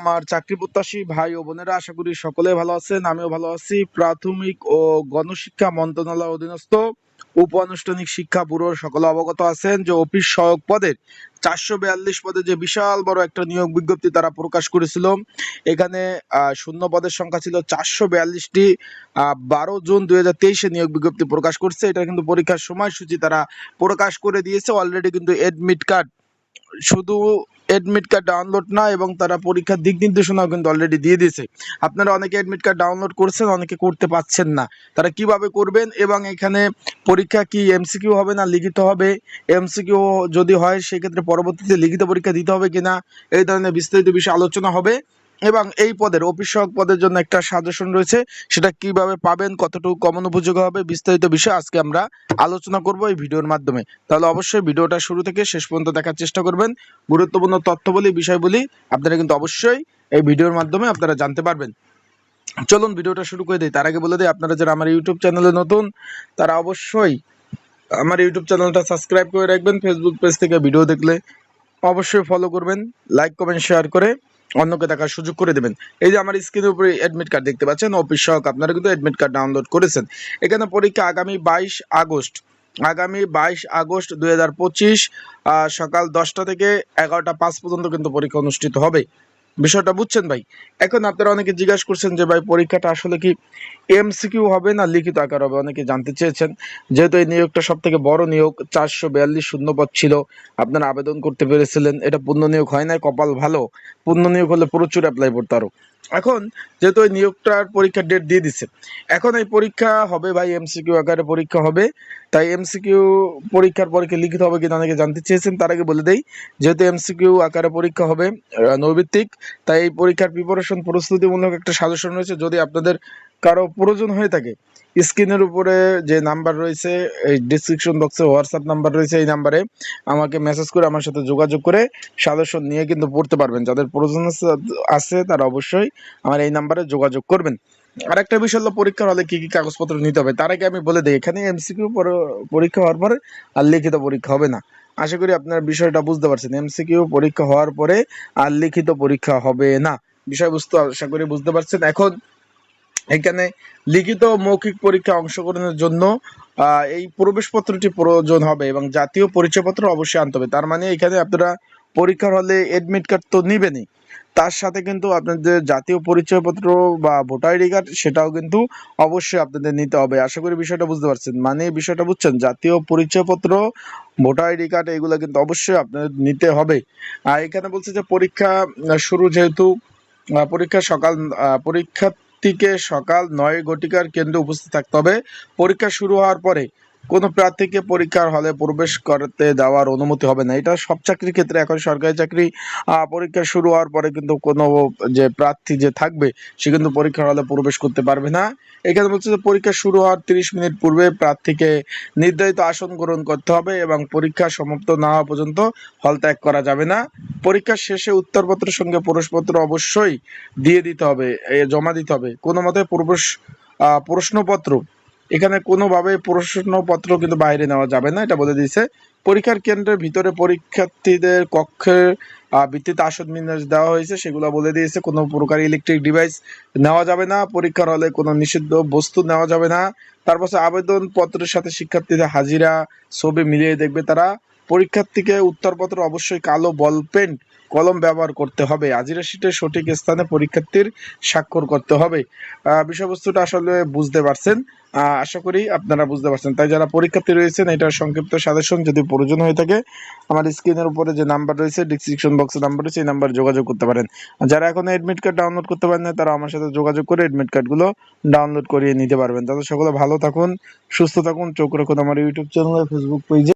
আমার চাকরি প্রত্যাশী ভাই ও বোনেরা, আশা করি সকলে ভালো আছেন, আমিও ভালো আছি। প্রাথমিক ও গণশিক্ষা মন্ত্রণালয় অধীনস্থ উপ আনুষ্ঠানিক শিক্ষা ব্যুরোর সকলে অবগত আছেন যে অফিস সহায়ক পদের চারশো বিয়াল্লিশ পদে যে বিশাল বড় একটা নিয়োগ বিজ্ঞপ্তি তারা প্রকাশ করেছিল, এখানে শূন্য পদের সংখ্যা ছিল চারশো বিয়াল্লিশটি বারো জুন দুই হাজার তেইশে নিয়োগ বিজ্ঞপ্তি প্রকাশ করছে। এটা কিন্তু পরীক্ষার সময়সূচি তারা প্রকাশ করে দিয়েছে অলরেডি কিন্তু এডমিট কার্ড শুধু অ্যাডমিট কার্ড ডাউনলোড না এবং তারা পরীক্ষার দিক নির্দেশনাও কিন্তু অলরেডি দিয়ে দিয়েছে। আপনারা অনেকে অ্যাডমিট কার্ড ডাউনলোড করছেন, অনেকে করতে পাচ্ছেন না। তারা কীভাবে করবেন এবং এখানে পরীক্ষা কি এমসিকিউ হবে না লিখিত হবে? এমসিকিউ যদি হয়, সেক্ষেত্রে পরবর্তীতে লিখিত পরীক্ষা দিতে হবে কিনা? এই ধরনের বিস্তারিত বিষয়ে আলোচনা হবে। এবং এই পদের অফিস সহায়ক পদের জন্য একটা সাজেশন রয়েছে, সেটা কীভাবে পাবেন, কতটুকু কমন উপযোগী হবে, বিস্তারিত বিষয়ে আজকে আমরা আলোচনা করব এই ভিডিওর মাধ্যমে। তাহলে অবশ্যই ভিডিওটা শুরু থেকে শেষ পর্যন্ত দেখার চেষ্টা করবেন। গুরুত্বপূর্ণ তথ্যবলী, বিষয়বলী আপনারা কিন্তু অবশ্যই এই ভিডিওর মাধ্যমে আপনারা জানতে পারবেন। চলুন ভিডিওটা শুরু করে দিই। তার আগে বলে দিই, আপনারা যারা আমার ইউটিউব চ্যানেলে নতুন, তারা অবশ্যই আমার ইউটিউব চ্যানেলটা সাবস্ক্রাইব করে রাখবেন। ফেসবুক পেজ থেকে ভিডিও দেখলে অবশ্যই ফলো করবেন। লাইক কমেন্ট শেয়ার করে অন্যকে দেখার সুযোগ করে দেবেন। এই যে আমার স্ক্রিনের উপরে অ্যাডমিট কার্ড দেখতে পাচ্ছেন অফিস সহক আপনারা কিন্তু অ্যাডমিট কার্ড ডাউনলোড করেছেন। এখানে পরীক্ষা আগামী বাইশ আগস্ট। আগামী বাইশ আগস্ট দুই হাজার পঁচিশ সকাল দশটা থেকে এগারোটা পাঁচ পর্যন্ত কিন্তু পরীক্ষা অনুষ্ঠিত হবে। বিষয়টা বুঝছেন ভাই? এখন আপনারা অনেকে জিজ্ঞাসা করছেন যে ভাই, পরীক্ষাটা আসলে কি এমসিকিউ হবে না লিখিত আকার হবে? অনেকে জানতে চেয়েছেন। যেহেতু এই নিয়োগটা সব থেকে বড় নিয়োগ, চারশো বিয়াল্লিশ শূন্যপদ ছিল। আপনারা আবেদন করতে পেরেছিলেন। এটা পূর্ণ নিয়োগ হয় নাই, কপাল ভালো। পূর্ণ নিয়োগ হলে প্রচুর অ্যাপ্লাই করতে আরও। এখন যেহেতু ওই নিয়োগটার পরীক্ষার ডেট দিয়ে দিচ্ছে এখন এই পরীক্ষা হবে ভাই এমসিকিউ আকারে পরীক্ষা হবে। তাই এমসিকিউ পরীক্ষার পরে কি লিখিত হবে কিনা অনেকে জানতে চেয়েছেন, তার আগে বলে দেই, যেহেতু এমসিকিউ আকারে পরীক্ষা হবে নৈভিত্তিক তাই এই পরীক্ষার প্রিপারেশন প্রস্তুতিমূলক একটা সাজেশন রয়েছে। যদি আপনাদের কারও প্রয়োজন হয়ে থাকে। স্ক্রিনের উপরে যে নাম্বার রয়েছে, এই ডিসক্রিপশন বক্সে হোয়াটসঅ্যাপ নাম্বার রয়েছে, এই নাম্বারে আমাকে মেসেজ করে আমার সাথে যোগাযোগ করে সাজেশন নিয়ে কিন্তু পড়তে পারবেন। যাদের প্রয়োজন আছে- তারা অবশ্যই আমার এই নাম্বারে যোগাযোগ করবেন। আর একটা বিষয় হলো পরীক্ষার হলে কি কি কাগজপত্র নিতে হবে? তার আগে আমি বলে দিই, এখানে এমসিকিউ পরীক্ষা হওয়ার পরে আর লিখিত পরীক্ষা হবে না। আশা করি আপনার বিষয়টা বুঝতে পারছেন। এমসিকিউ পরীক্ষা হওয়ার পরে আর লিখিত পরীক্ষা হবে না। বিষয়বস্তু আশা করি বুঝতে পারছেন। এখন এখানে লিখিত মৌখিক পরীক্ষা অংশগ্রহণের জন্য এই প্রবেশপত্রটি প্রয়োজন হবে এবং জাতীয় পরিচয়পত্র অবশ্যই আনতে হবে। তার মানে এখানে আপনারা পরীক্ষার হলে এডমিট কার্ড তো নিবেনই। তার সাথে কিন্তু আপনাদের জাতীয় পরিচয়পত্র বা ভোটার আইডি কার্ড সেটাও কিন্তু অবশ্যই আপনাদের নিতে হবে। আশা করি বিষয়টা বুঝতে পারছেন। মানে বিষয়টা বুঝছেন? জাতীয় পরিচয়পত্র ভোটার আইডি কার্ড এগুলো কিন্তু অবশ্যই আপনাদের নিতে হবে। আর এখানে বলছে যে পরীক্ষা শুরু যেহেতু পরীক্ষা সকাল আহ, পরীক্ষার্থীকে সকাল নয় ঘটিকার কেন্দ্রে উপস্থিত থাকতে হবে। পরীক্ষা শুরু হওয়ার পরে কোনো প্রার্থীকে পরীক্ষার হলে প্রবেশ করতে দেওয়ার অনুমতি হবে না। এটা সব চাকরির ক্ষেত্রে, এখন সরকারি চাকরি পরীক্ষা শুরু হওয়ার পরে কিন্তু কোনো যে প্রার্থী যে থাকবে, সে কিন্তু পরীক্ষার হলে প্রবেশ করতে পারবে না। এখানে বলছে যে পরীক্ষা শুরু হওয়ার তিরিশ মিনিট পূর্বে প্রার্থীকে নির্ধারিত আসন গ্রহণ করতে হবে এবং পরীক্ষা সমাপ্ত না হওয়া পর্যন্ত হল ত্যাগ করা যাবে না। পরীক্ষার শেষে উত্তরপত্রের সঙ্গে প্রবেশপত্র অবশ্যই দিয়ে দিতে হবে জমা দিতে হবে। কোনো মতে প্রবেশ প্রশ্নপত্র এখানে কোনোভাবে প্রশ্নপত্র কিন্তু বাইরে নেওয়া যাবে না, এটা বলে দিয়েছে। পরীক্ষার কেন্দ্রের ভিতরে পরীক্ষার্থীদের কক্ষের ভিত্তিতে আসন বিন্যাস দেওয়া হয়েছে, সেগুলো বলে দিয়েছে, কোনো প্রকার ইলেকট্রিক ডিভাইস নেওয়া যাবে না, পরীক্ষার হলে কোনো নিষিদ্ধ বস্তু নেওয়া যাবে না। তারপর আবেদনপত্রের আবেদন পত্রের সাথে শিক্ষার্থীদের হাজিরা, ছবি মিলিয়ে দেখবে তারা। পরীক্ষার্থীকে উত্তরপত্র অবশ্যই কালো বল পেন, কলম ব্যবহার করতে হবে। হাজিরা শিটের সঠিক স্থানে পরীক্ষার্থীর স্বাক্ষর করতে হবে। বিষয়বস্তুটা আসলে বুঝতে পারছেন। আশা করি আপনারা বুঝতে পারছেন। তাই যারা পরীক্ষার্থী রয়েছেন, এটার সংক্ষিপ্ত সাজেশন যদি প্রয়োজন হয়ে থাকে, আমার স্ক্রিনের উপরে যে নাম্বার রয়েছে ডিসক্রিপশন বক্সে নাম্বার রয়েছে, এই নাম্বার যোগাযোগ করতে পারেন। যারা এখন এডমিট কার্ড ডাউনলোড করতে পারেন না, তারা আমার সাথে যোগাযোগ করে এডমিট কার্ডগুলো ডাউনলোড করিয়ে নিতে পারবেন। তাদের সকলে ভালো থাকুন, সুস্থ থাকুন, চোখ রাখুন আমার ইউটিউব চ্যানেল ফেসবুক পেজে